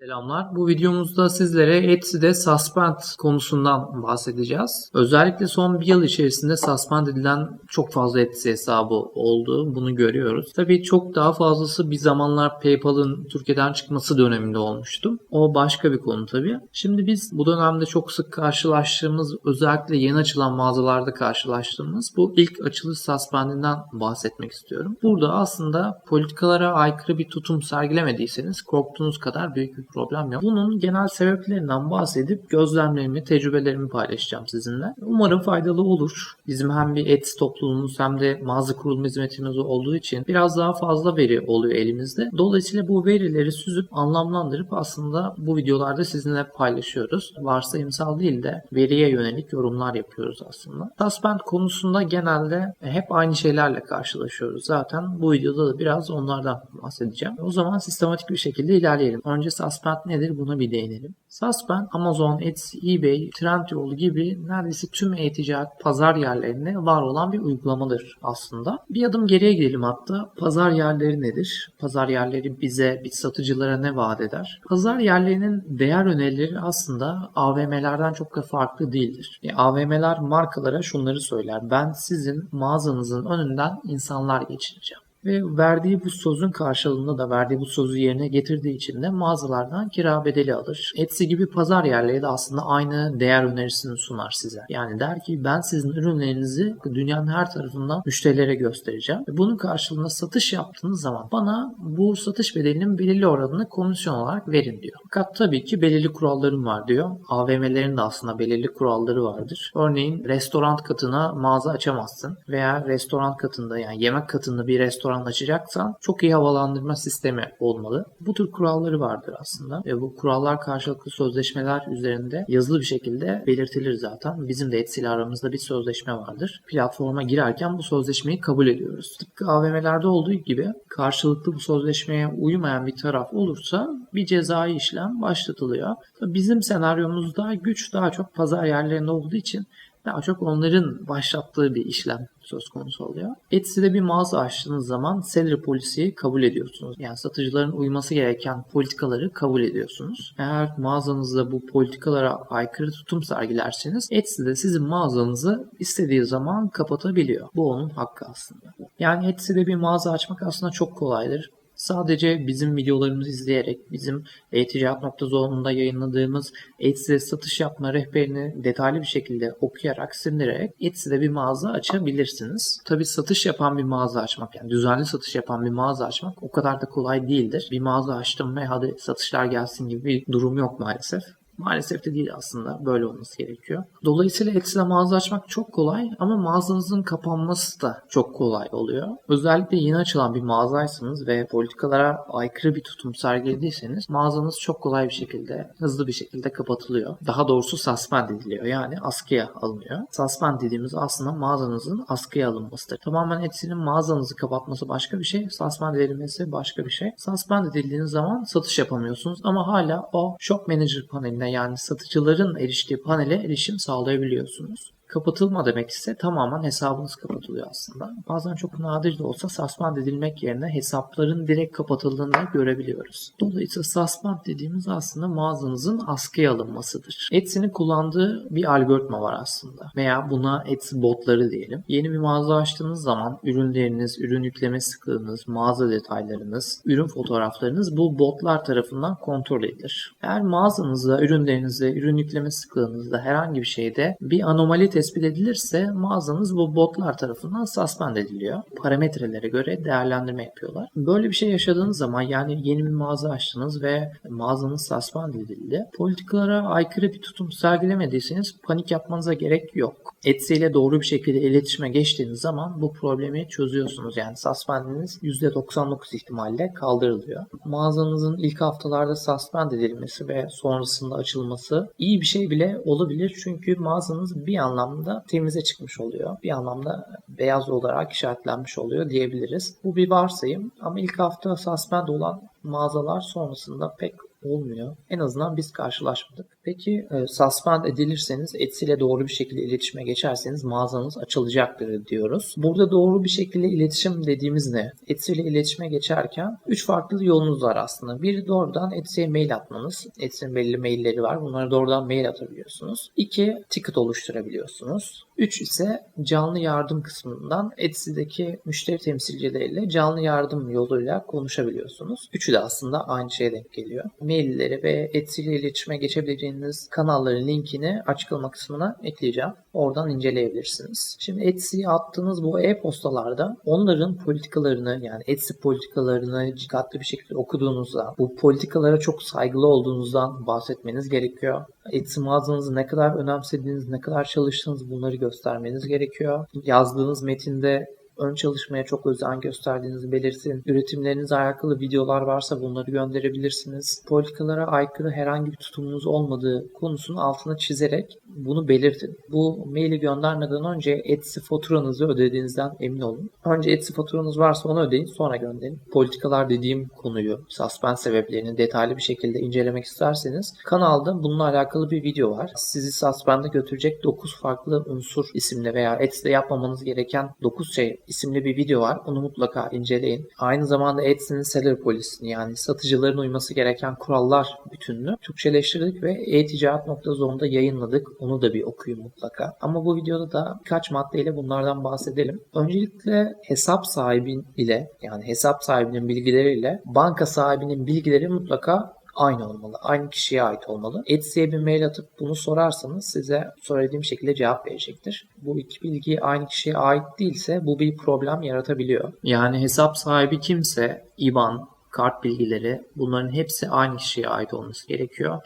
Selamlar. Bu videomuzda sizlere Etsy'de suspend konusundan bahsedeceğiz. Özellikle son bir yıl içerisinde suspend edilen çok fazla Etsy hesabı oldu. Bunu görüyoruz. Tabii çok daha fazlası bir zamanlar PayPal'ın Türkiye'den çıkması döneminde olmuştu. O başka bir konu tabii. Şimdi biz bu dönemde çok sık karşılaştığımız, özellikle yeni açılan mağazalarda karşılaştığımız bu ilk açılış suspendinden bahsetmek istiyorum. Burada aslında politikalara aykırı bir tutum sergilemediyseniz korktuğunuz kadar büyük bir problem yok. Bunun genel sebeplerinden bahsedip gözlemlerimi, tecrübelerimi paylaşacağım sizinle. Umarım faydalı olur. Bizim hem bir Etsy topluluğumuz hem de mağaza kurulum hizmetimiz olduğu için biraz daha fazla veri oluyor elimizde. Dolayısıyla bu verileri süzüp anlamlandırıp aslında bu videolarda sizinle paylaşıyoruz. Varsayımsal değil de veriye yönelik yorumlar yapıyoruz aslında. Suspend konusunda genelde hep aynı şeylerle karşılaşıyoruz. Zaten bu videoda da biraz onlardan bahsedeceğim. O zaman sistematik bir şekilde ilerleyelim. Önce Suspend nedir buna bir değinelim. Suspend, Amazon, Etsy, eBay, Trendyol gibi neredeyse tüm e-ticaret pazar yerlerinde var olan bir uygulamadır aslında. Bir adım geriye gidelim hatta. Pazar yerleri nedir? Pazar yerleri bize, biz satıcılara ne vaat eder? Pazar yerlerinin değer önerileri aslında AVM'lerden çok da farklı değildir. E, AVM'ler markalara şunları söyler. Ben sizin mağazanızın önünden insanlar geçireceğim ve verdiği bu sözün karşılığında da verdiği bu sözü yerine getirdiği için de mağazalardan kira bedeli alır. Etsy gibi pazar yerleri de aslında aynı değer önerisini sunar size. Yani der ki ben sizin ürünlerinizi dünyanın her tarafından müşterilere göstereceğim. Ve bunun karşılığında satış yaptığınız zaman bana bu satış bedelinin belirli oranını komisyon olarak verin diyor. Fakat tabii ki belirli kurallarım var diyor. AVM'lerin de aslında belirli kuralları vardır. Örneğin restoran katına mağaza açamazsın veya restoran katında yani yemek katında bir restoran açacaksan çok iyi havalandırma sistemi olmalı. Bu tür kuralları vardır aslında ve bu kurallar karşılıklı sözleşmeler üzerinde yazılı bir şekilde belirtilir zaten. Bizim de Etsy ile aramızda bir sözleşme vardır. Platforma girerken bu sözleşmeyi kabul ediyoruz. Tıpkı AVM'lerde olduğu gibi karşılıklı bu sözleşmeye uymayan bir taraf olursa bir cezai işlem başlatılıyor. Bizim senaryomuzda güç daha çok pazar yerlerinde olduğu için daha çok onların başlattığı bir işlem söz konusu oluyor. Etsy'de bir mağaza açtığınız zaman seller polisiyi kabul ediyorsunuz. Yani satıcıların uyması gereken politikaları kabul ediyorsunuz. Eğer mağazanızda bu politikalara aykırı tutum sergilerseniz Etsy'de sizin mağazanızı istediği zaman kapatabiliyor. Bu onun hakkı aslında. Yani Etsy'de bir mağaza açmak aslında çok kolaydır. Sadece bizim videolarımızı izleyerek, bizim e-ticaret.zone'unda yayınladığımız Etsy'de satış yapma rehberini detaylı bir şekilde okuyarak, sindirerek Etsy'de bir mağaza açabilirsiniz. Tabi satış yapan bir mağaza açmak, yani düzenli satış yapan bir mağaza açmak o kadar da kolay değildir. Bir mağaza açtım ve hadi satışlar gelsin gibi bir durum yok maalesef. Maalesef de değil aslında. Böyle olması gerekiyor. Dolayısıyla Etsy'de mağaza açmak çok kolay ama mağazanızın kapanması da çok kolay oluyor. Özellikle yeni açılan bir mağazaysanız ve politikalara aykırı bir tutum sergilediyseniz mağazanız çok kolay bir şekilde, hızlı bir şekilde kapatılıyor. Daha doğrusu suspend ediliyor. Yani askıya alınıyor. Suspend dediğimiz aslında mağazanızın askıya alınmasıdır. Tamamen Etsy'nin mağazanızı kapatması başka bir şey. Suspend edilmesi başka bir şey. Suspend edildiğiniz zaman satış yapamıyorsunuz ama hala o Shop Manager paneline yani satıcıların eriştiği panele erişim sağlayabiliyorsunuz. Kapatılma demek ise tamamen hesabınız kapatılıyor aslında. Bazen çok nadir de olsa suspend edilmek yerine hesapların direkt kapatıldığını da görebiliyoruz. Dolayısıyla suspend dediğimiz aslında mağazanızın askıya alınmasıdır. Etsy'nin kullandığı bir algoritma var aslında. Veya buna Etsy botları diyelim. Yeni bir mağaza açtığınız zaman ürünleriniz, ürün yükleme sıklığınız, mağaza detaylarınız, ürün fotoğraflarınız bu botlar tarafından kontrol edilir. Eğer mağazanızda, ürünlerinizde, ürün yükleme sıklığınızda herhangi bir şeyde bir anomali tespit edilirse mağazanız bu botlar tarafından suspend ediliyor. Parametrelere göre değerlendirme yapıyorlar. Böyle bir şey yaşadığınız zaman yani yeni bir mağaza açtınız ve mağazanız suspend edildi. Politikalara aykırı bir tutum sergilemediyseniz panik yapmanıza gerek yok. Etsy ile doğru bir şekilde iletişime geçtiğiniz zaman bu problemi çözüyorsunuz. Yani suspendiniz %99 ihtimalle kaldırılıyor. Mağazanızın ilk haftalarda suspend edilmesi ve sonrasında açılması iyi bir şey bile olabilir. Çünkü mağazanız bir anlamda anlamda temize çıkmış oluyor. Bir anlamda beyaz olarak işaretlenmiş oluyor diyebiliriz. Bu bir varsayım ama ilk hafta suspend olan mağazalar sonrasında pek olmuyor. En azından biz karşılaşmadık. Peki e, suspend edilirseniz Etsy ile doğru bir şekilde iletişime geçerseniz mağazanız açılacaktır diyoruz. Burada doğru bir şekilde iletişim dediğimiz ne? Etsy ile iletişime geçerken 3 farklı yolunuz var aslında. Biri doğrudan Etsy'ye mail atmanız. Etsy'nin belli mailleri var. Bunlara doğrudan mail atabiliyorsunuz. 2 ticket oluşturabiliyorsunuz. 3 ise canlı yardım kısmından Etsy'deki müşteri temsilcileriyle canlı yardım yoluyla konuşabiliyorsunuz. Üçü de aslında aynı şeye denk geliyor. Mailleri ve Etsy ile iletişime geçebileceğiniz kanalların linkini açıklama kısmına ekleyeceğim. Oradan inceleyebilirsiniz. Şimdi Etsy'ye attığınız bu e-postalarda onların politikalarını yani Etsy politikalarını dikkatli bir şekilde okuduğunuzda bu politikalara çok saygılı olduğunuzdan bahsetmeniz gerekiyor. Etsy mağazanızı ne kadar önemsediğiniz, ne kadar çalıştığınız bunları göstermeniz gerekiyor. Yazdığınız metinde ön çalışmaya çok özen gösterdiğinizi belirtin. Üretimlerinizle alakalı videolar varsa bunları gönderebilirsiniz. Politikalara aykırı herhangi bir tutumunuz olmadığı konusunun altına çizerek bunu belirtin. Bu maili göndermeden önce Etsy faturanızı ödediğinizden emin olun. Önce Etsy faturanız varsa onu ödeyin sonra gönderin. Politikalar dediğim konuyu, suspend sebeplerini detaylı bir şekilde incelemek isterseniz kanalda bununla alakalı bir video var. Sizi suspend'e götürecek 9 farklı unsur isimli veya Etsy'de yapmamanız gereken 9 şey isimli bir video var. Onu mutlaka inceleyin. Aynı zamanda Etsy'nin seller polisini yani satıcıların uyması gereken kurallar bütününü Türkçeleştirdik ve e-ticaret.zone'da yayınladık. Onu da bir okuyun mutlaka. Ama bu videoda da birkaç maddeyle bunlardan bahsedelim. Öncelikle hesap sahibi ile yani hesap sahibinin bilgileriyle banka sahibinin bilgileri mutlaka aynı olmalı. Aynı kişiye ait olmalı. Etsy'ye bir mail atıp bunu sorarsanız size söylediğim şekilde cevap verecektir. Bu iki bilgi aynı kişiye ait değilse bu bir problem yaratabiliyor. Yani hesap sahibi kimse IBAN, kart bilgileri bunların hepsi aynı kişiye ait olması gerekiyor.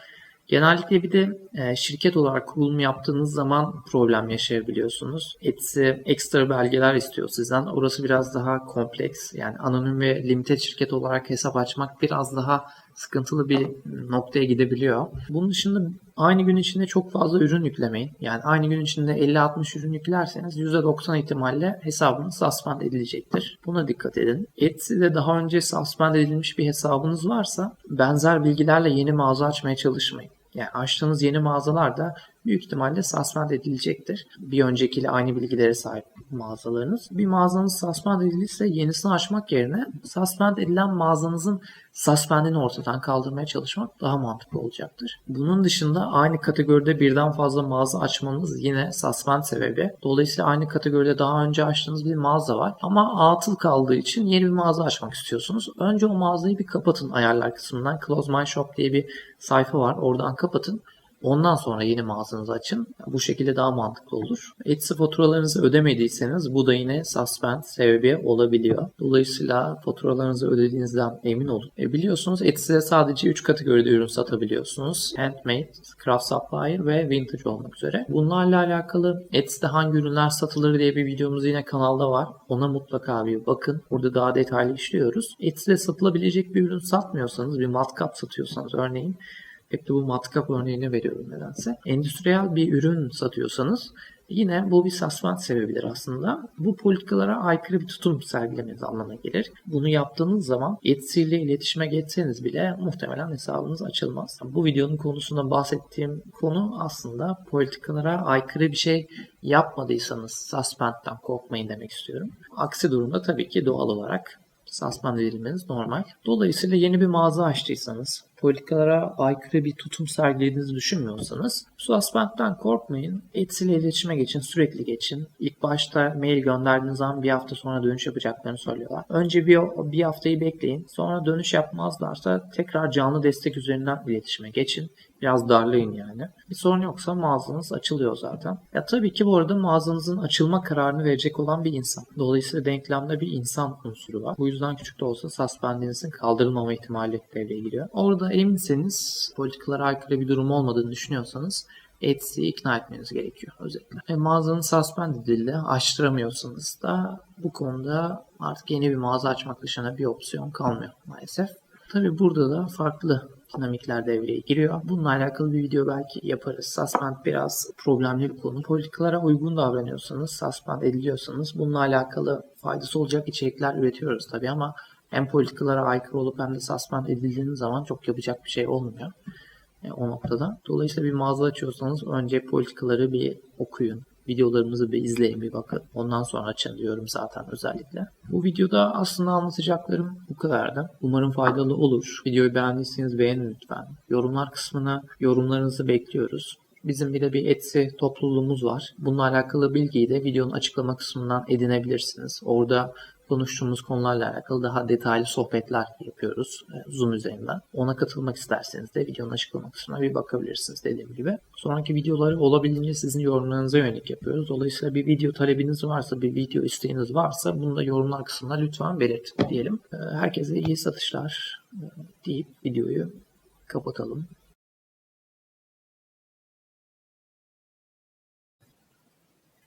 Genellikle bir de e, şirket olarak kurulum yaptığınız zaman problem yaşayabiliyorsunuz. Etsy ekstra belgeler istiyor sizden. Orası biraz daha kompleks. Yani anonim ve limited şirket olarak hesap açmak biraz daha sıkıntılı bir noktaya gidebiliyor. Bunun dışında aynı gün içinde çok fazla ürün yüklemeyin. Yani aynı gün içinde 50-60 ürün yüklerseniz %90 ihtimalle hesabınız suspend edilecektir. Buna dikkat edin. Etsy'de daha önce suspend edilmiş bir hesabınız varsa benzer bilgilerle yeni mağaza açmaya çalışmayın. Yani açtığınız yeni mağazalar da büyük ihtimalle suspend edilecektir. Bir öncekiyle aynı bilgilere sahip mağazalarınız. Bir mağazanız suspend edilirse yenisini açmak yerine suspend edilen mağazanızın suspendini ortadan kaldırmaya çalışmak daha mantıklı olacaktır. Bunun dışında aynı kategoride birden fazla mağaza açmanız yine suspend sebebi. Dolayısıyla aynı kategoride daha önce açtığınız bir mağaza var ama atıl kaldığı için yeni bir mağaza açmak istiyorsunuz. Önce o mağazayı bir kapatın ayarlar kısmından. Close My Shop diye bir sayfa var. Oradan kapatın. Ondan sonra yeni mağazanızı açın. Bu şekilde daha mantıklı olur. Etsy faturalarınızı ödemediyseniz bu da yine suspend sebebi olabiliyor. Dolayısıyla faturalarınızı ödediğinizden emin olun. E biliyorsunuz Etsy'de sadece 3 kategoride ürün satabiliyorsunuz. Handmade, craft supplier ve vintage olmak üzere. Bunlarla alakalı Etsy'de hangi ürünler satılır diye bir videomuz yine kanalda var. Ona mutlaka bir bakın. Burada daha detaylı işliyoruz. Etsy'de satılabilecek bir ürün satmıyorsanız, bir matkap satıyorsanız örneğin hep de bu matkap örneğini veriyorum nedense. Endüstriyel bir ürün satıyorsanız yine bu bir suspend sebebidir aslında. Bu politikalara aykırı bir tutum sergilemeniz anlamına gelir. Bunu yaptığınız zaman Etsy ile iletişime geçseniz bile muhtemelen hesabınız açılmaz. Bu videonun konusunda bahsettiğim konu aslında politikalara aykırı bir şey yapmadıysanız suspend'den korkmayın demek istiyorum. Aksi durumda tabii ki doğal olarak suspend edilmeniz normal. Dolayısıyla yeni bir mağaza açtıysanız, politikalara aykırı bir tutum sergilediğinizi düşünmüyorsanız suspend'den korkmayın. Etsy ile iletişime geçin, sürekli geçin. İlk başta mail gönderdiğiniz zaman bir hafta sonra dönüş yapacaklarını söylüyorlar. Önce bir, bir haftayı bekleyin. Sonra dönüş yapmazlarsa tekrar canlı destek üzerinden iletişime geçin. Biraz darlayın yani. Bir sorun yoksa mağazanız açılıyor zaten. Ya tabii ki bu arada mağazanızın açılma kararını verecek olan bir insan. Dolayısıyla denklemde bir insan unsuru var. Bu yüzden küçük de olsa suspendinizin kaldırılmama ihtimali devreye giriyor. Orada eminseniz politikalara aykırı bir durum olmadığını düşünüyorsanız Etsy'yi ikna etmeniz gerekiyor özetle. E, mağazanın suspend edildi. Açtıramıyorsanız da bu konuda artık yeni bir mağaza açmak dışında bir opsiyon kalmıyor maalesef. Tabi burada da farklı dinamikler devreye giriyor. Bununla alakalı bir video belki yaparız. Suspend biraz problemli bir konu. Politikalara uygun davranıyorsanız, suspend ediliyorsanız bununla alakalı faydası olacak içerikler üretiyoruz tabi ama hem politikalara aykırı olup hem de suspend edildiğiniz zaman çok yapacak bir şey olmuyor. e, o noktada. Dolayısıyla bir mağaza açıyorsanız önce politikaları bir okuyun. Videolarımızı bir izleyin bir bakın. Ondan sonra açın diyorum zaten özellikle. Bu videoda aslında anlatacaklarım bu kadardı. Umarım faydalı olur. Videoyu beğendiyseniz beğenin lütfen. Yorumlar kısmına yorumlarınızı bekliyoruz. Bizim bir de bir Etsy topluluğumuz var. Bununla alakalı bilgiyi de videonun açıklama kısmından edinebilirsiniz. Orada konuştuğumuz konularla alakalı daha detaylı sohbetler yapıyoruz e, Zoom üzerinden. Ona katılmak isterseniz de videonun açıklama kısmına bir bakabilirsiniz dediğim gibi. Sonraki videoları olabildiğince sizin yorumlarınıza yönelik yapıyoruz. Dolayısıyla bir video talebiniz varsa, bir video isteğiniz varsa bunu da yorumlar kısmına lütfen belirtin diyelim. E, Herkese iyi satışlar e, deyip videoyu kapatalım.